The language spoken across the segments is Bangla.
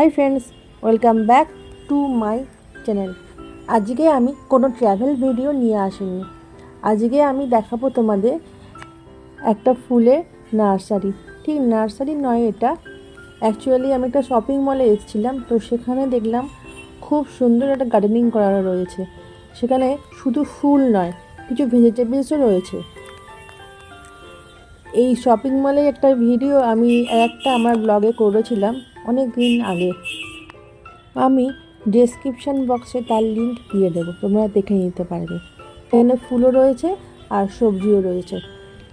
Hi friends welcome back to my channel আজকে আমি কোনো ট্র্যাভেল ভিডিও নিয়ে আসিনি। আজকে আমি দেখাবো তোমাদের একটা ফুলের নার্সারি। ঠিক নার্সারি নয় এটা। অ্যাকচুয়ালি আমি একটা শপিং মলে এসেছিলাম, তো সেখানে দেখলাম খুব সুন্দর একটা গার্ডেনিং করা রয়েছে। সেখানে শুধু ফুল নয়, কিছু ভেজিটেবলসও রয়েছে। এই শপিং মলে একটা ভিডিও আমি, একটা আমার ব্লগে করেছিলাম। অনেক দিন আগে। আমি ডেসক্রিপশন বক্সে তার লিঙ্ক দিয়ে দেবো, তোমরা দেখে নিতে পারবে। এখানে ফুলও রয়েছে আর সবজিও রয়েছে।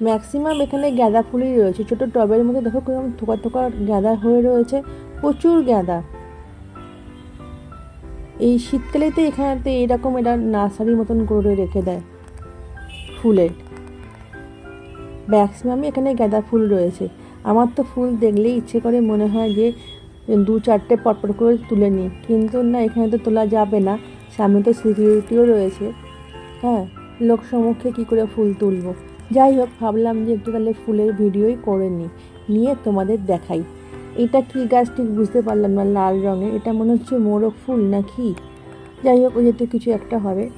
ম্যাক্সিমাম এখানে গাঁদা ফুলই রয়েছে। ছোটো টবের মধ্যে দেখো কীরকম থোকা থোকা গাঁদা হয়ে রয়েছে, প্রচুর গাঁদা। এই শীতকালেতে এখানেতে এরকম এটা নার্সারির মতন করে রেখে দেয় ফুলের ম্যাক্সিমামই এখানে গাঁদা ফুল রয়েছে। আমার তো ফুল দেখলেই ইচ্ছে করে মনে হয় যে দু চারটে পটপট করে তুলে নিই। কিন্তু না, এখানে তো তোলা যাবে না। সামনে তো সিকিউরিটিও রয়েছে। হ্যাঁ লোক সম্মুখে কী করে ফুল তুলব? যাই হোক, ভাবলাম যে একটু তাহলে ফুলের ভিডিওই করে নিই, নিয়ে তোমাদের দেখাই। এটা কি গাছ ঠিক বুঝতে পারলাম না, লাল রঙের। এটা মনে হচ্ছে মোরগ ফুল না কি যাই হোক, ওই তো কিছু একটা হবে।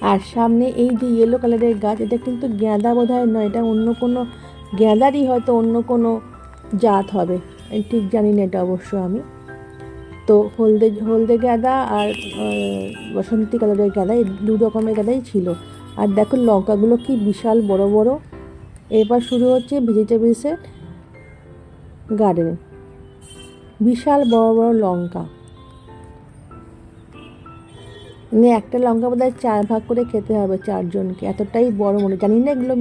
আর সামনে এই যে ইয়েলো কালারের গাছ, এটা কিন্তু গাঁদা বোধ হয় নয়, এটা অন্য কোনো, গাঁদারই হয়তো অন্য কোনো জাত হবে। ঠিক জানি না এটা অবশ্য আমি। তো হলদে হলদে গাঁদা আর বসন্তী কালারের গাঁদা, এই দু রকমের গাঁদাই ছিল। আর দেখো লঙ্কাগুলো কি বিশাল বড় বড়। এবার শুরু হচ্ছে ভেজিটেবলসের গার্ডেন বিশাল বড় বড় লঙ্কা। মানে একটা লঙ্কা বোধ হয় চার ভাগ করে খেতে হবে চারজনকে। এতটাই বড় মনে জানি না এগুলো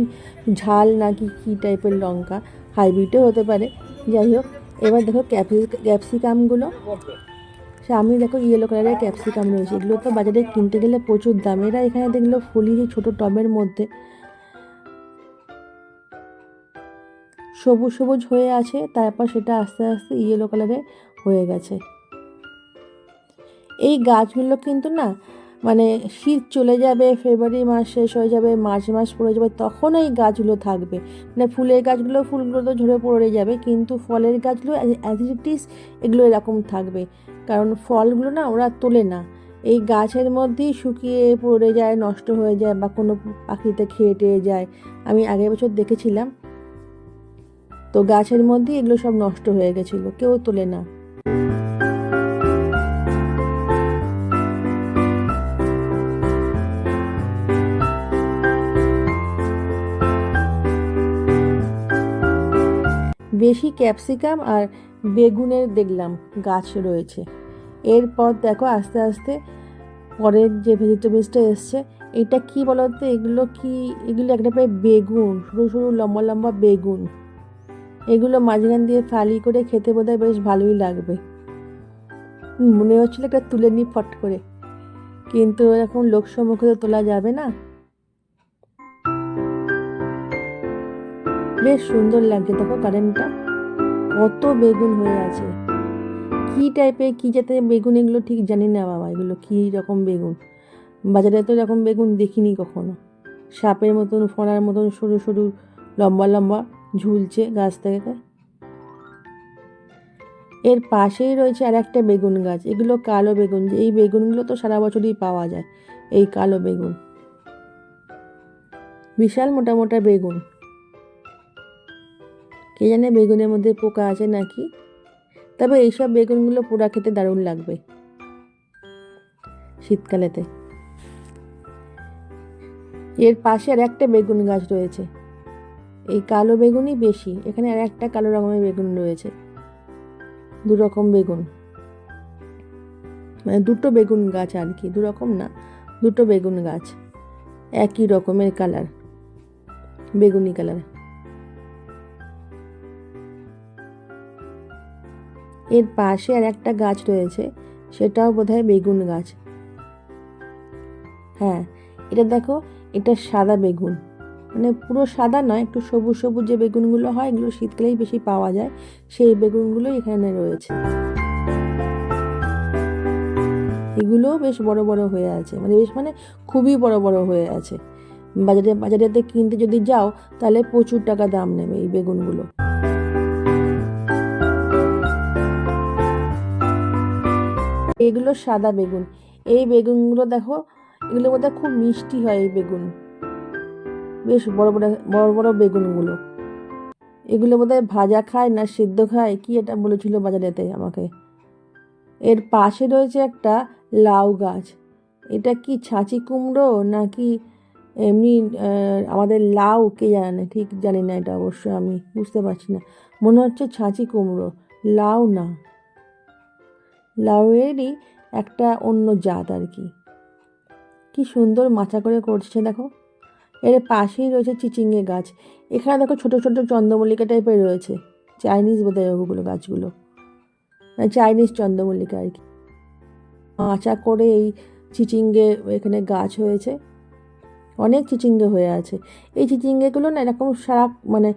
ঝাল নাকি কী টাইপের লঙ্কা। হাইব্রিডও হতে পারে। যাই হোক। এবার দেখো ক্যাপসি, ক্যাপসিকামগুলো। সামনে দেখো ইয়েলো কালারের ক্যাপসিকাম রয়েছে। এগুলো তো বাজারে কিনতে গেলে প্রচুর দাম। এরা এখানে দেখল ফুলি যে ছোটো টবের মধ্যে। সবুজ সবুজ হয়ে আছে, তারপর সেটা আস্তে আস্তে ইয়েলো কালারে হয়ে গেছে। এই গাছগুলো কিন্তু না মানে শীত চলে যাবে ফেব্রুয়ারি মাস শেষ হয়ে যাবে মার্চ মাস পড়ে যাবে, তখন এই গাছগুলো থাকবে। মানে ফুলের গাছগুলো, ফুলগুলো তো ঝরে পড়ে যাবে, কিন্তু ফলের গাছগুলো ইট এগুলো এরকম থাকবে। কারণ ফলগুলো না ওরা তোলে না। এই গাছের মধ্যেই শুকিয়ে পড়ে যায়, নষ্ট হয়ে যায় বা কোনো পাখিতে খেয়ে টেয়ে যায়। আমি আগের বছর দেখেছিলাম। তো গাছের মধ্যেই এগুলো সব নষ্ট হয়ে গেছিল, কেউ তোলে না। বেশি ক্যাপসিকাম আর বেগুনের দেখলাম গাছ রয়েছে। এরপর দেখো আস্তে আস্তে পরের যে ভেজিটেবলসটা এসছে, এটা কি বলতো? এগুলো কি, এগুলো একটা প্রায় বেগুন, সরু সরু লম্বা লম্বা বেগুন। এগুলো মাঝখান দিয়ে ফালি করে খেতে বোধহয় বেশ ভালোই লাগবে। মনে হচ্ছিল একটা তুলে নিই ফট করে। কিন্তু এখন লোক সম্মুখে তো তোলা যাবে না। বেশ সুন্দর লাগছে। দেখো কারেন্টটা কত বেগুন হয়ে আছে। কি টাইপের কি জাতের বেগুন এগুলো ঠিক জানি না বাবা, এগুলো কী রকম বেগুন? বাজারে তো এরকম বেগুন দেখিনি কখনো। সাপের মতন ফোনার মতন, সরু সরু, লম্বা লম্বা ঝুলছে গাছ থেকে। এর পাশেই রয়েছে আর একটা বেগুন গাছ, এগুলো কালো বেগুন এই বেগুনগুলো তো সারা বছরই পাওয়া যায়, এই কালো বেগুন। বিশাল মোটা মোটা বেগুন। কে জানে বেগুনের মধ্যে পোকা আছে নাকি? তবে এইসব বেগুনগুলো পোড়া খেতে দারুণ লাগবে। শীতকালেতে। এর পাশে আর একটা বেগুন গাছ রয়েছে। এই কালো বেগুনই বেশি, এখানে আর একটা কালো রকমের বেগুন রয়েছে। দু রকম বেগুন। মানে দুটো বেগুন গাছ আর কি, দু রকম না, দুটো বেগুন গাছ। একই রকমের কালার, বেগুনি কালার। এর পাশে আর একটা গাছ রয়েছে, সেটাও বোধহয় বেগুন গাছ। হ্যাঁ এটা দেখো, এটা সাদা বেগুন। মানে পুরো সাদা নয়, একটু সবুজ সবুজ যে বেগুনগুলো হয়, এগুলো শীতকালেই বেশি পাওয়া যায়, সেই বেগুনগুলো এখানে রয়েছে। এগুলোও বেশ বড় বড় হয়ে আছে মানে বেশ মানে খুবই বড় বড় হয়ে আছে। বাজারে, বাজারেতে কিনতে যদি যাও, তাহলে প্রচুর টাকা দাম নেবে এই বেগুনগুলো। এগুলো সাদা বেগুন। এই বেগুনগুলো দেখো এগুলো বোধহয় খুব মিষ্টি হয় এই বেগুন। বেশ বড় বড় বড় বড় বেগুনগুলো। এগুলো বোধহয় ভাজা খায় না সিদ্ধ খায়? কি এটা বলেছিল বাজারেতে আমাকে? এর পাশে রয়েছে একটা লাউ গাছ। এটা কি ছাঁচি কুমড়ো নাকি এমনি আমাদের লাউ? কে জানে? ঠিক জানি না এটা অবশ্য আমি, বুঝতে পারছি না। মনে হচ্ছে ছাঁচি কুমড়ো। লাউ না। লাউয়েরই একটা অন্য জাত আর কি। কি সুন্দর মাচা করে করছে দেখো। এর পাশেই রয়েছে চিচিঙ্গে গাছ। এখানে দেখো ছোট ছোট চন্দ্রমল্লিকা টাইপের রয়েছে। চাইনিজ বোধহয় ওগুলো গাছগুলো। মানে চাইনিজ চন্দ্রমল্লিকা আর কি। মাচা করে এই চিচিঙ্গে এখানে গাছ হয়েছে। অনেক চিচিঙ্গে হয়ে আছে। এই চিচিঙ্গেগুলো না এরকম সারা মানে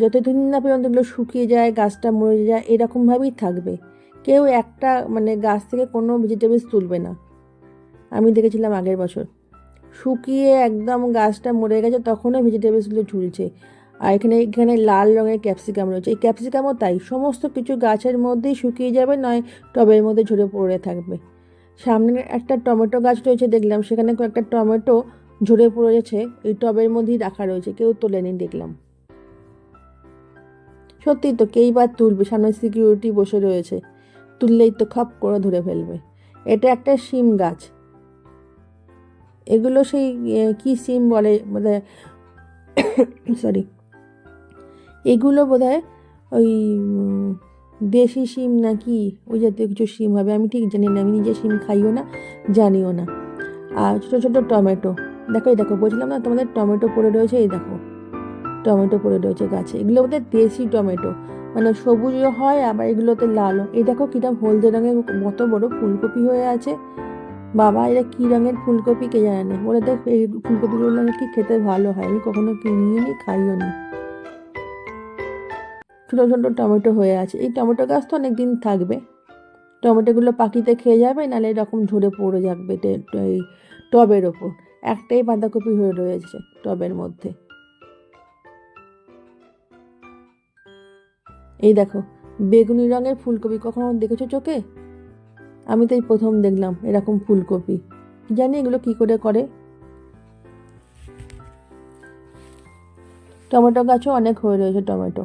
যতদিন না পর্যন্ত এগুলো শুকিয়ে যায়, গাছটা মরে যায়, এরকমভাবেই থাকবে। কেউ একটা মানে গাছ থেকে কোনো ভেজিটেবলস তুলবে না। আমি দেখেছিলাম আগের বছর। শুকিয়ে একদম গাছটা মরে গেছে তখনও ভেজিটেবলসগুলো ঝুলছে। আর এখানে এখানে লাল রঙের ক্যাপসিকাম রয়েছে। এই ক্যাপসিকামও তাই, সমস্ত কিছু গাছের মধ্যেই শুকিয়ে যাবে, নয় টবের মধ্যে ঝরে পড়ে থাকবে। সামনে একটা টমেটো গাছ রয়েছে, দেখলাম সেখানে কয়েকটা টমেটো ঝরে পড়েছে এই টবের মধ্যেই রাখা রয়েছে, কেউ তোলেনি, দেখলাম। সত্যি তো, কেই বা তুলবে? সামনে সিকিউরিটি বসে রয়েছে। তুললেই তো খপ করে ধরে ফেলবে। এটা একটা শিম গাছ। এগুলো সেই কি সিম বলে? বোধ সরি এগুলো বোধ ওই দেশি শিম নাকি ওই জাতীয় কিছু শিম হবে। আমি ঠিক জানি না। আমি নিজে শিম খাইও না, জানিও না। আর ছোটো ছোটো টমেটো। দেখো, এই দেখো, বলছিলাম না তোমাদের টমেটো পড়ে রয়েছে? এই দেখো, টমেটো পড়ে রয়েছে গাছে। এগুলো বোধহয় দেশি টমেটো। মানে সবুজও হয়, আবার এগুলোতে লালও এই দেখো কিরম হলদে রঙের কত বড় ফুলকপি হয়ে আছে। বাবা, এরা কী রঙের ফুলকপি কে জানে? বলে দেখ, এই ফুলকপিগুলো নাকি খেতে ভালো হয়। আমি কখনো কিনিও নি, খাইও নি। ছোটো ছোটো টমেটো হয়ে আছে। এই টমেটো গাছ তো অনেক দিন থাকবে। টমেটোগুলো পাখিতে খেয়ে যাবে, নাহলে এরকম ঝরে পড়ে যাবে এই টবের ওপর। একটাই বাঁধাকপি হয়ে রয়েছে টবের মধ্যে। এই দেখো, বেগুনি রঙের ফুলকপি কখনো দেখেছ চোখে? আমি তো এই প্রথম দেখলাম এরকম ফুলকপি। জানি এগুলো কি করে করে? টমেটো গাছও অনেক হয়ে রয়েছে টমেটো।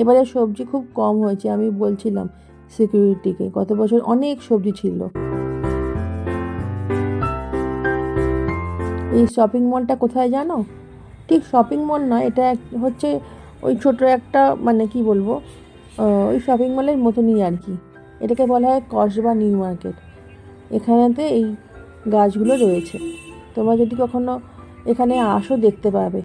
এবারে সবজি খুব কম হয়েছে, আমি বলছিলাম সিকিউরিটিকে গত বছর অনেক সবজি ছিল। এই শপিং মলটা কোথায় জানো? ঠিক শপিং মল নয়, এটা হচ্ছে ওই ছোট একটা মানে কি বলব ওই শপিং মলের মতনই আর কি। এটাকে বলা হয় কসবা নিউ মার্কেট। এখানেতে এই গাছগুলো রয়েছে। তোমরা যদি কখনো এখানে আসো, দেখতে পাবে।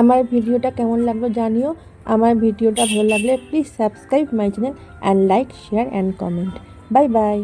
আমার ভিডিওটা কেমন লাগল জানিও। আমার ভিডিওটা ভালো লাগলে please subscribe my channel and like share and comment bye bye